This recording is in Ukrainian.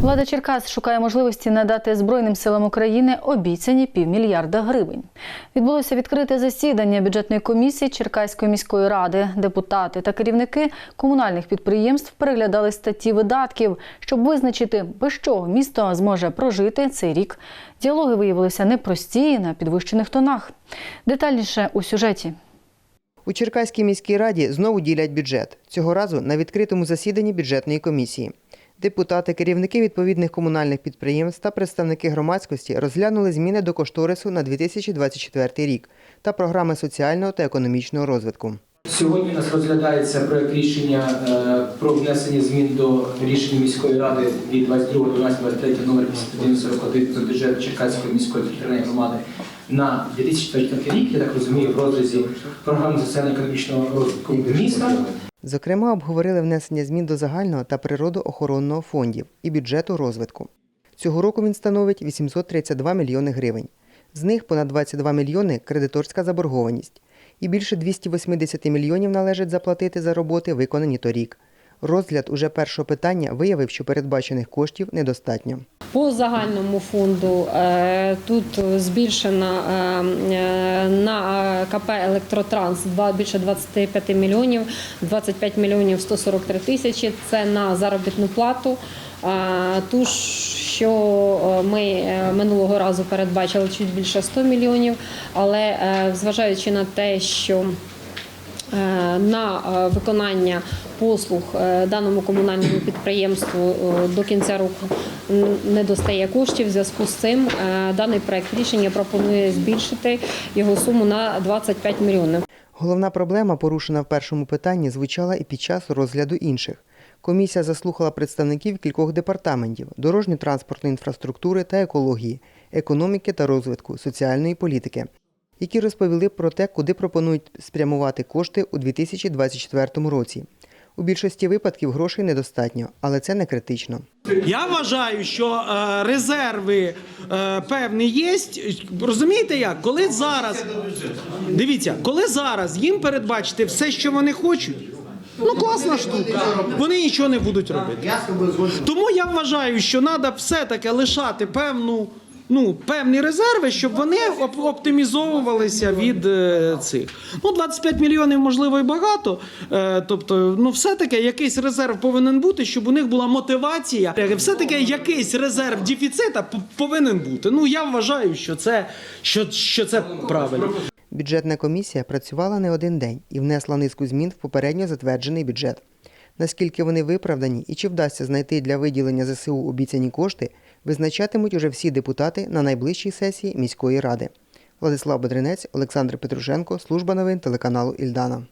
Влада Черкас шукає можливості надати Збройним силам України обіцяні півмільярда гривень. Відбулося відкрите засідання бюджетної комісії Черкаської міської ради. Депутати та керівники комунальних підприємств переглядали статті видатків, щоб визначити, без чого місто зможе прожити цей рік. Діалоги виявилися непрості і на підвищених тонах. Детальніше у сюжеті. У Черкаській міській раді знову ділять бюджет. Цього разу на відкритому засіданні бюджетної комісії. Депутати, керівники відповідних комунальних підприємств та представники громадськості розглянули зміни до кошторису на 2024 рік та програми соціального та економічного розвитку. Сьогодні у нас розглядається проект рішення е, про внесення змін до рішення міської ради від 22.12.23 номер 5141 про бюджет Черкаської міської територіальної громади на 2024 рік. Я так розумію, в розрізі програми соціально-економічного розвитку міста. Зокрема, обговорили внесення змін до загального та природоохоронного фондів і бюджету розвитку. Цього року він становить 832 мільйони гривень. З них понад 22 мільйони кредиторська заборгованість, і більше 280 мільйонів належить заплатити за роботи, виконані торік. Розгляд уже першого питання виявив, що передбачених коштів недостатньо. По загальному фонду е, тут збільшено е, е, на КП Електротранс більше 25 мільйонів, 25 мільйонів 143 тисячі. Це на заробітну плату. Ту, що ми минулого разу передбачили чуть більше 100 мільйонів, але зважаючи на те, що на е, виконання послуг е, даному комунальному підприємству е, до кінця року не достає коштів. В зв'язку з цим е, даний проект рішення пропонує збільшити його суму на 25 мільйонів. Головна проблема, порушена в першому питанні, звучала і під час розгляду інших. Комісія заслухала представників кількох департаментів дорожньо-транспортної інфраструктури та екології, економіки та розвитку, соціальної політики, які розповіли про те, куди пропонують спрямувати кошти у 2024 році. У більшості випадків грошей недостатньо, але це не критично. Я вважаю, що е, резерви е, певні є. Розумієте як? Коли зараз дивіться, коли зараз їм передбачити все, що вони хочуть. Ну, класна штука. Вони нічого не будуть робити. Тому я вважаю, що треба все-таки лишати певну, ну, певні резерви, щоб вони оп- оптимізовувалися від е, цих. Ну, 25 мільйонів, можливо, і багато. Е, тобто, ну, все-таки якийсь резерв повинен бути, щоб у них була мотивація. Е, Все-таки якийсь резерв дефіцита повинен бути. Ну, я вважаю, що це, що, що це правильно. Бюджетна комісія працювала не один день і внесла низку змін в попередньо затверджений бюджет. Наскільки вони виправдані і чи вдасться знайти для виділення ЗСУ обіцяні кошти, визначатимуть уже всі депутати на найближчій сесії міської ради. Владислав Бедренець, Олександр Петрушенко, служба новин телеканалу Ільдана.